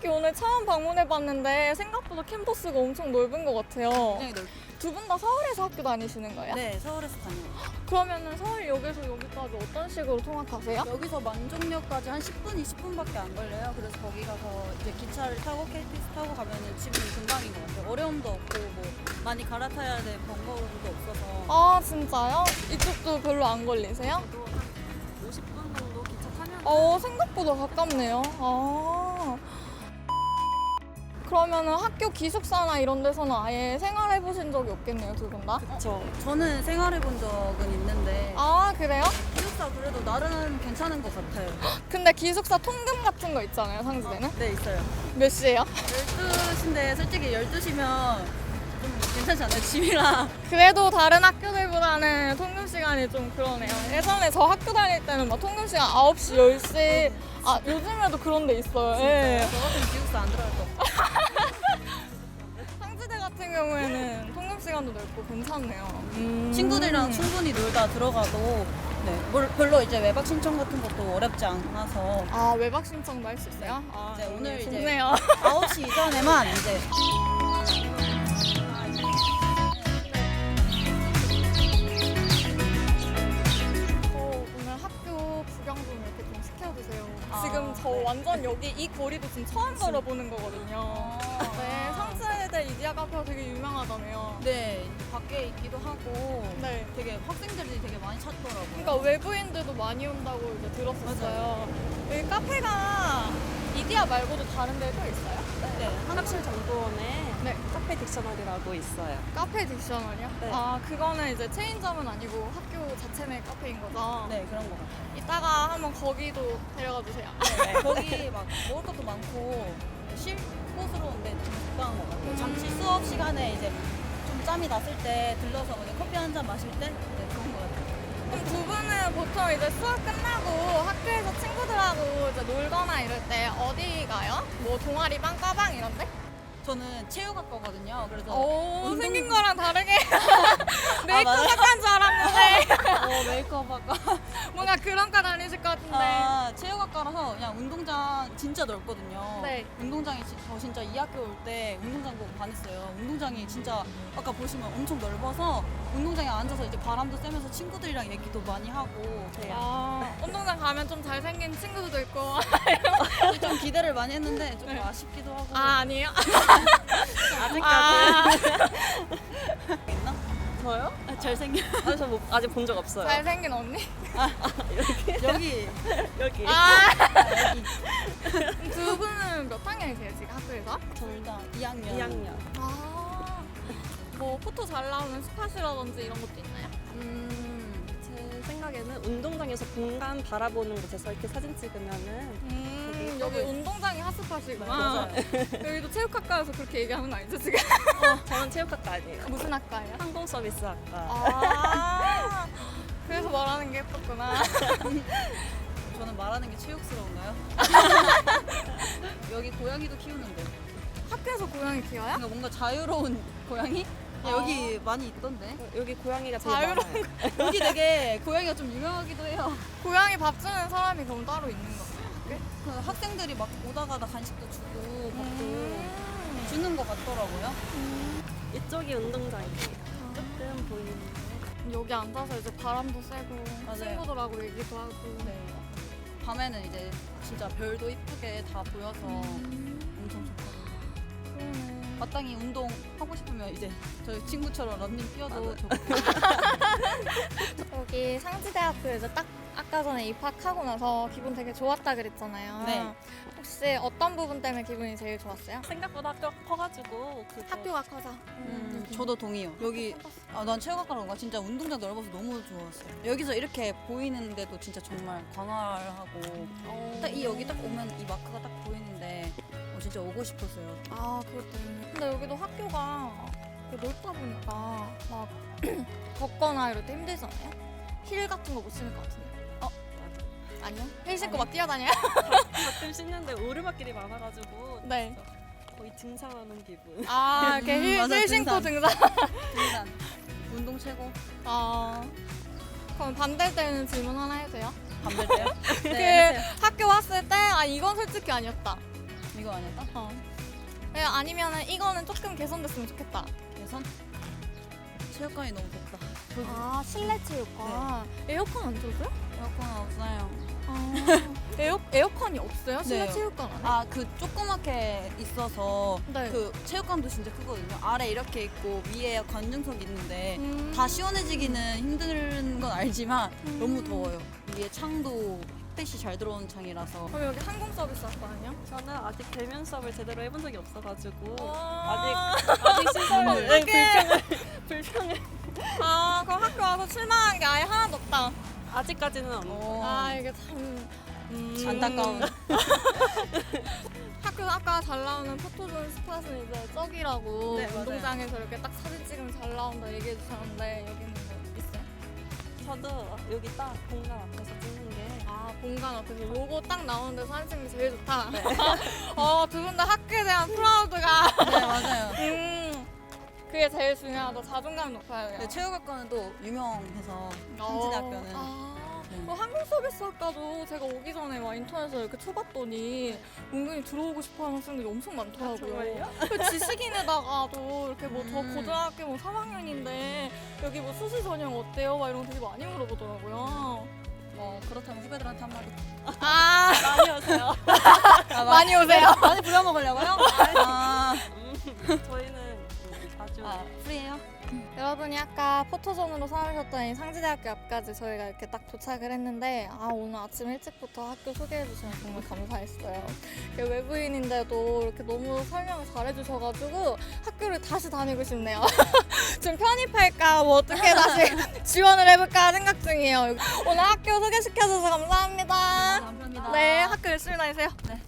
학교 오늘 처음 방문해봤는데 생각보다 캠퍼스가 엄청 넓은 것 같아요. 굉장히 넓. 두 분 다 서울에서 학교 다니시는 거예요? 네, 서울에서 다녀요. 그러면은 서울역에서 여기까지 어떤 식으로 통학하세요? 여기서 만종역까지 한 10분, 20분밖에 안 걸려요. 그래서 거기 가서 이제 기차를 타고 KTX 타고 가면은 집은 금방인 것 같아요. 어려움도 없고 뭐 많이 갈아타야 될 번거로움도 없어서. 아 진짜요? 이쪽도 별로 안 걸리세요? 저도 한 50분 정도 기차 타면 어 생각보다 가깝네요. 아 그러면은 학교 기숙사나 이런 데서는 아예 생활해 보신 적이 없겠네요 두 분 다? 그쵸. 저는 생활해 본 적은 있는데 아 그래요? 기숙사 그래도 나름 괜찮은 것 같아요. 근데 기숙사 통금 같은 거 있잖아요 상지대는? 네, 있어요. 몇 시에요? 12시인데 솔직히 12시면 좀 괜찮지 않아요? 집이랑. 그래도 다른 학교들보다는 통금 시간이 좀 그러네요. 예전에 저 학교 다닐 때는 막 통금 시간 9시, 10시. 아, 요즘에도 그런 데 있어요. 예. 저 같은 기숙사 안 들어갈 거 없어요. 경우에는 통금 시간도 넓고 괜찮네요. 음. 친구들이랑 충분히 놀다 들어가도 네, 뭘- 별로 이제 외박 신청 같은 것도 어렵지 않아서 아, 외박 신청도 할 수 있어요? 아, 이제 오늘 이제 좋네요. 9시 이전에만 이제 저 오늘 학교 구경 좀 이렇게 좀 시켜주세요. 아, 지금 저 네. 완전 여기 이 거리도 지금 처음 걸어보는 거거든요. 네, 상지대 이디야 카페가 되게 유명하다며요. 네, 밖에 있기도 하고 네. 되게 학생들이 되게 많이 찾더라고요. 그러니까 외부인들도 많이 온다고 이제 들었었어요. 여기 카페가 이디야 말고도 다른 데도 있어요? 네, 한학실 정보원에 네. 카페 딕셔너리라고 있어요. 카페 딕셔너리요? 네. 아 그거는 이제 체인점은 아니고 학교 자체 내 카페인 거죠? 네 그런 거 같아요. 이따가 한번 거기도 데려가 주세요. 네, 거기 막 먹을 것도 많고 쉴 같아요. 잠시 수업 시간에 이제 좀 짬이 났을 때 들러서 그냥 커피 한 잔 마실 때 네, 그런 것 같아요. 그럼 두 분은 보통 이제 수업 끝나고 학교에서 친구들하고 이제 놀거나 이럴 때 어디 가요? 저는 체육학과거든요. 그래서 오 운동- 생긴 거랑 다르게 아, 메이크업 맞아요? 학과인 줄 알았는데 어, 메이크업학과 뭔가 그런 과 다니실 것 같은데 아, 체육학과라서 그냥 운동장 진짜 넓거든요. 네. 운동장이 지- 저 진짜 이 학교 올 때 운동장 보고 반했어요. 운동장이 진짜 아까 보시면 엄청 넓어서 운동장에 앉아서 이제 바람도 쐬면서 친구들이랑 얘기도 많이 하고 그래요. 아, 운동장 가면 좀 잘생긴 친구들도 있고 좀 기대를 많이 했는데 좀 네. 아쉽기도 하고 아 아니에요? 아직까지 아, 있나? 저요? 잘생겨 아, 저 뭐, 아직 본 적 없어요. 잘생긴 언니? 여기 여기. 아, 여기 두 분은 몇 학년이세요 지금 학교에서? 둘 다 2학년. 2학년. 아, 뭐 포토 잘 나오는 스팟이라든지 이런 것도 있나요? 음, 제 생각에는 운동장에서 공간 바라보는 곳에서 이렇게 사진 찍으면은 음, 여기. 운동장이 핫스팟이구나. 맞아요. 여기도 체육학과여서 그렇게 얘기하는 거 아니죠 지금? 저는 체육학과 아니에요. 무슨 학과예요? 항공 서비스 학과. 아, 그래서 말하는 게 예뻤구나. 저는 말하는 게 체육스러운가요? 여기 고양이도 키우는데. 학교에서 고양이 키워요? 그러니까 뭔가 자유로운 고양이? 아. 여기 많이 있던데. 여기 고양이가 되게 자유로운 많아요. 여기 되게 고양이가 좀 유명하기도 해요. 고양이 밥 주는 사람이 그럼 따로 있는 거예요? 그 학생들이 막 오다가다 간식도 주고 밥도 음. 주는 것 같더라고요. 이쪽이 운동장이에요. 조금 보이는데. 여기 앉아서 이제 바람도 쐬고 맞아요. 친구들하고 얘기도 하고 네. 밤에는 이제 진짜 별도 이쁘게 다 보여서 음. 엄청 좋거든요. 마땅히 운동 하고 싶으면 이제 저희 친구처럼 런닝 뛰어도 좋고. 여기 상지대학교 이제 딱 아까 전에 입학하고 나서 기분 되게 좋았다 그랬잖아요. 네. 혹시 어떤 부분 때문에 기분이 제일 좋았어요? 생각보다 학교가 커가지고 그거 학교가 커서. 음, 저도 동의요. 여기 아, 난 체육학과로 가 진짜 운동장 넓어서 너무 좋았어요. 여기서 이렇게 보이는데도 진짜 정말 광활하고 딱 이 여기 딱 오면 이 마크가 딱 보이는데 어, 진짜 오고 싶었어요. 아 그것도 있네. 근데 여기도 학교가 넓다 보니까 막 걷거나 이럴 때 힘들잖아요. 힐 같은 거 못 신을 것 같은데. 어, 아니요? 힐 신고. 막 뛰어다녀요? 가끔 씻는데 오르막길이 많아가지고 네. 거의 등산하는 기분. 아 이렇게 음, 힐, 맞아, 힐 신고 등산. 등산 운동 최고. 아 그럼 반댈 때는 질문 하나 해도 돼요? 그 네. 하세요. 학교 왔을 때 아 이건 솔직히 아니었다. 이거 딱? 어. 네, 아니면은 이거는 조금 개선됐으면 좋겠다. 개선? 체육관이 너무 덥다. 아 실내 체육관. 에어컨 안 틀어줘요? 에어컨 없어요. 아, 에어 에어컨이 없어요? 실내 네. 체육관 안에? 아 그 조그맣게 있어서 네. 그 체육관도 진짜 크거든요. 아래 이렇게 있고 위에 관중석 있는데 음. 다 시원해지기는 힘든 건 알지만 너무 더워요. 위에 창도 햇빛이 잘 들어오는 창이라서 그럼 여기 항공 서비스 학과는요? 저는 아직 대면 수업을 제대로 해본 적이 없어가지고 아, 아직 시설을 네, 어떡해. 불평을 불평을 아 그럼 학교 와서 실망한 게 아예 하나도 없다. 아직까지는 없는. 어, 아 이게 참 음. 안타까운. 학교 아까 잘 나오는 포토존 스팟은 이제 저기라고 네, 맞아요. 운동장에서 이렇게 딱 사진 찍으면 잘 나온다 얘기해 주셨는데 여기는 뭐 있어요? 저도 여기 딱 공간 앞에서 찍 아 앞에서 로고 딱 나오는데 사진 찍는 게 제일 좋다. 네. 어두 분 다 학교에 대한 프라우드가 네 맞아요. 음 그게 제일 중요하다. 자존감이 높아야 돼요. 네, 체육학과는 또 유명해서 어. 상지대학교는 아, 네. 그 항공 서비스 학과도 제가 오기 전에 막 인터넷에 이렇게 쳐봤더니 은근히 들어오고 싶어 하는 학생들이 엄청 많더라고요. 정말요? 그 지식인에다가도 이렇게 뭐 저 음. 고등학교 뭐 3학년인데 여기 뭐 수시 전형 어때요? 막 이런 거 되게 많이 물어보더라고요. 뭐 그렇다면 후배들한테 한마디. 아 많이 오세요. 아, 많이 오세요. 많이 부려먹으려고요? 아, 음, 저희는 음, 자주 아 프리예요? 여러분이 아까 포토존으로 삼으셨던 이 상지대학교 앞까지 저희가 이렇게 딱 도착을 했는데 아 오늘 아침 일찍부터 학교 소개해 주시면 정말 감사했어요. 외부인인데도 이렇게 너무 설명을 잘해 주셔가지고 학교를 다시 다니고 싶네요. 좀 편입할까 뭐 어떻게 다시 지원을 해볼까 생각 중이에요. 오늘 학교 소개시켜줘서 감사합니다. 감사합니다. 네 학교 열심히 다니세요. 네.